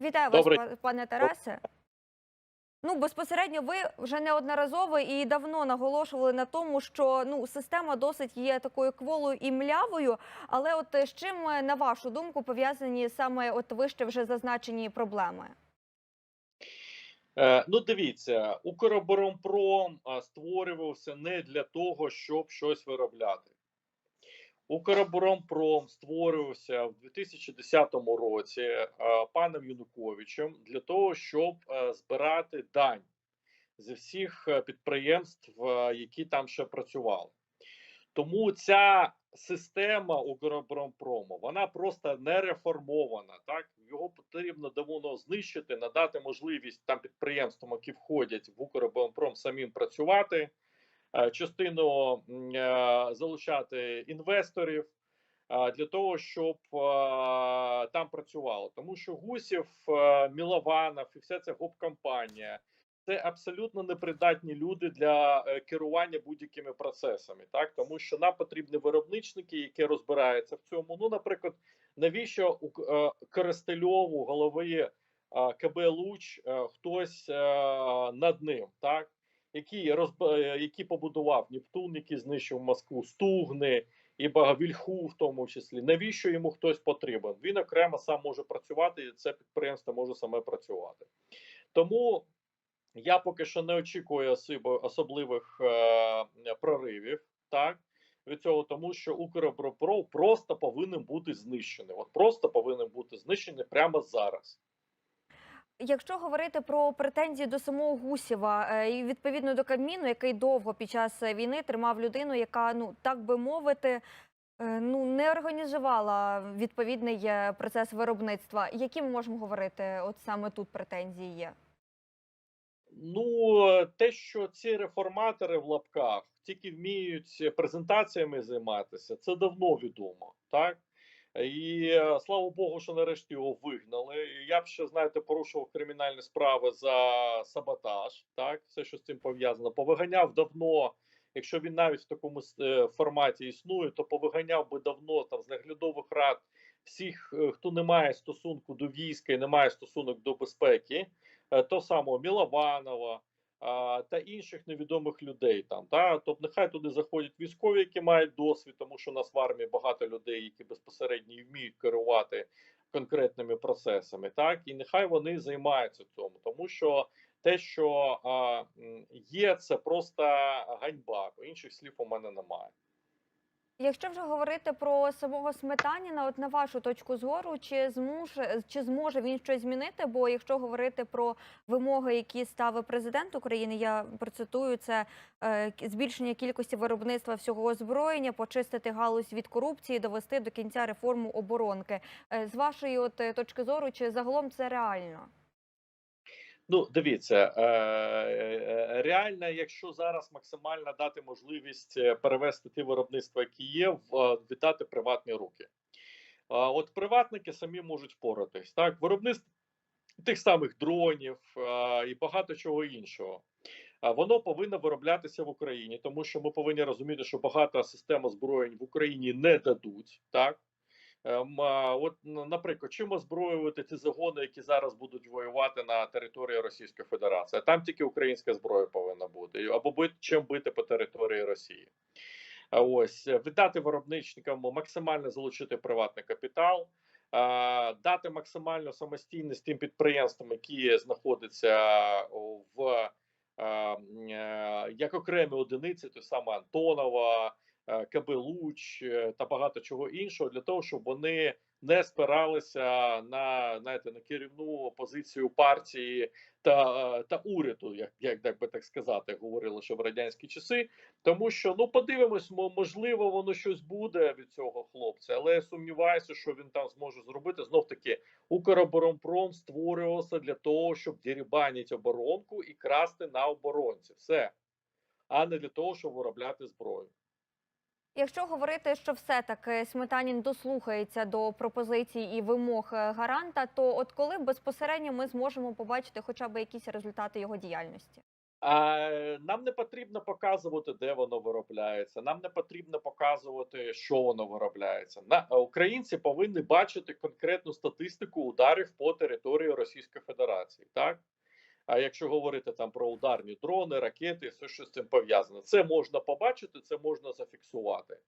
Вітаю Добрий- вас, пане Тарасе. Ну, безпосередньо ви вже неодноразово і давно наголошували на тому, що ну система досить є такою кволою і млявою. Але от е, з чим, е, на вашу думку, пов'язані саме от вище вже зазначені проблеми? Е, ну, дивіться, Укроборонпром створювався не для того, щоб щось виробляти. Укроборонпром створювався в 2010 році е, паном Януковичем для того, щоб е, збирати дань зі всіх е, підприємств, які там ще працювали. Тому ця система Укроборонпрому, вона просто не реформована. Так його потрібно давно знищити, надати можливість там підприємствам, які входять в Укроборонпром, самим працювати, частину е, залучати інвесторів е, для того, щоб е, там працювало. Тому що Гусів, е, Мілованов і вся ця гоп-компанія це абсолютно непридатні люди для е, керування будь-якими процесами, так тому що нам потрібні виробничники, які розбираються в цьому. Ну, наприклад, навіщо у е, Коростельову, голови е, КБ Луч, е, хтось е, над ним, так який розб... е, який побудував Нептун, який знищив Москву, Стугни і Багавільху, в тому числі. Навіщо йому хтось потрібен? Він окремо сам може працювати, і це підприємство може саме працювати. Тому я поки що не очікую особливих е, проривів, так від цього, тому що Укроборонпром просто повинен бути знищений. От просто повинен бути знищений прямо зараз. Якщо говорити про претензії до самого Гусєва е, і відповідно до Кабміну, який довго під час е, війни тримав людину, яка ну так би мовити. е, Ну, не організувала відповідний процес виробництва. Які ми можемо говорити? От саме тут претензії є. Ну, те, що ці реформатори в лапках тільки вміють презентаціями займатися, це давно відомо, так? І е, слава Богу, що нарешті його вигнали. Я б ще, знаєте, порушував кримінальні справи за саботаж, так, все, що з цим пов'язано. Повиганяв давно, якщо він навіть в такому е, форматі існує, то повиганяв би давно там з наглядових рад всіх, е, хто не має стосунку до війська і не має стосунок до безпеки того самого Мілованова та інших невідомих людей там. Та тобто, нехай туди заходять військові, які мають досвід, тому що у нас в армії багато людей, які безпосередньо вміють керувати конкретними процесами. Так і нехай вони займаються цьому, тому що те, що а, є, це просто ганьба. Інших слів у мене немає. Якщо вже говорити про самого Сметаніна, от на вашу точку зору, чи зможе чи зможе він щось змінити? Бо якщо говорити про вимоги, які ставив президент України, я процитую це е, збільшення кількості виробництва всього озброєння, почистити галузь від корупції, довести до кінця реформу оборонки. Е, з вашої от точки зору, чи загалом це реально? Ну, дивіться, е, е, реально, якщо зараз максимально дати можливість е, перевести ті виробництва, які є, в е, віддати приватні руки. От приватники самі можуть впоратись. Так, виробництво тих самих дронів е, і багато чого іншого. Воно повинно вироблятися в Україні, тому що ми повинні розуміти, що багато систем озброєнь в Україні не дадуть. Так От, ну, наприклад, чим озброювати ті загони, які зараз будуть воювати на території Російської Федерації? Там тільки українська зброя повинна бути, або бити чим бити по території Росії. Ось е, віддати виробничникам максимально залучити приватний капітал, дати максимальну самостійність тим підприємствам, які знаходяться в а, м, е, як окремі одиниці, той саме Антонова. Е, КБ Луч е, та багато чого іншого для того, щоб вони не спиралися на знаєте, на керівну позицію партії та, е, та уряду, як, як, як би так сказати, говорили, що в радянські часи. Тому що ну подивимось, можливо, воно щось буде від цього хлопця, але я сумніваюся, що він там зможе зробити. Знов таки, Укроборонпром створювався для того, щоб дірібанити оборонку і красти на оборонці. Все, а не для того, щоб виробляти зброю. Якщо говорити, що все-таки Сметанін дослухається до пропозицій і вимог е, гаранта, то от коли безпосередньо ми зможемо побачити хоча б якісь результати його діяльності? А, нам не потрібно показувати, де воно виробляється. Нам не потрібно показувати, що воно виробляється. На українці повинні бачити конкретну статистику ударів по території Російської Федерації. Так а якщо говорити там про ударні дрони, ракети, все що з цим пов'язане, це можна побачити, це можна зафіксувати.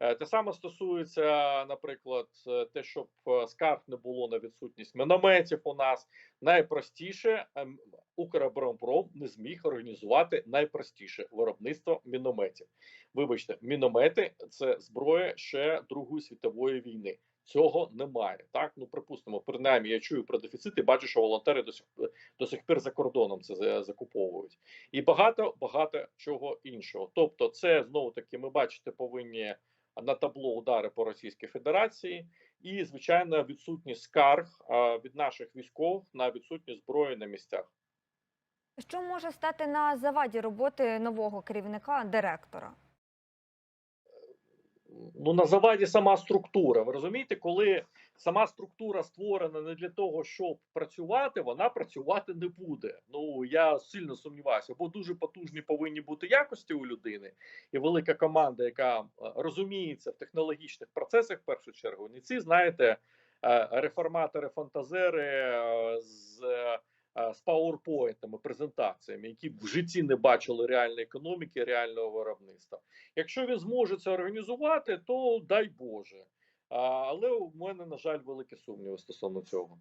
Е, Те саме стосується, наприклад, е, те, щоб е, скарг не було на відсутність мінометів у нас. Найпростіше ем, Укроборонпром не зміг організувати найпростіше виробництво мінометів. Вибачте, міномети це зброя ще Другої світової війни. Цього немає. Так, ну припустимо, принаймні я чую про дефіцит і бачу, що волонтери до сих до сих пір за кордоном це за- закуповують, і багато багато чого іншого. Тобто, це знову таки ми бачите, повинні на табло удари по Російській Федерації, і звичайно відсутність скарг від наших військових на відсутність зброї на місцях. Що може стати на заваді роботи нового керівника директора? Ну на заваді сама структура. Ви розумієте, коли сама структура створена не для того, щоб працювати, вона працювати не буде. Ну я сильно сумніваюся, бо дуже потужні повинні бути якості у людини, і велика команда, яка е, розуміється в технологічних процесах, в першу чергу, не ці знаєте, е, реформатори, фантазери е, з. Е, З пауерпоінтами, презентаціями, які в житті не бачили реальної економіки, реального виробництва. Якщо він зможе це організувати, то дай Боже. Але у мене, на жаль, великі сумніви стосовно цього.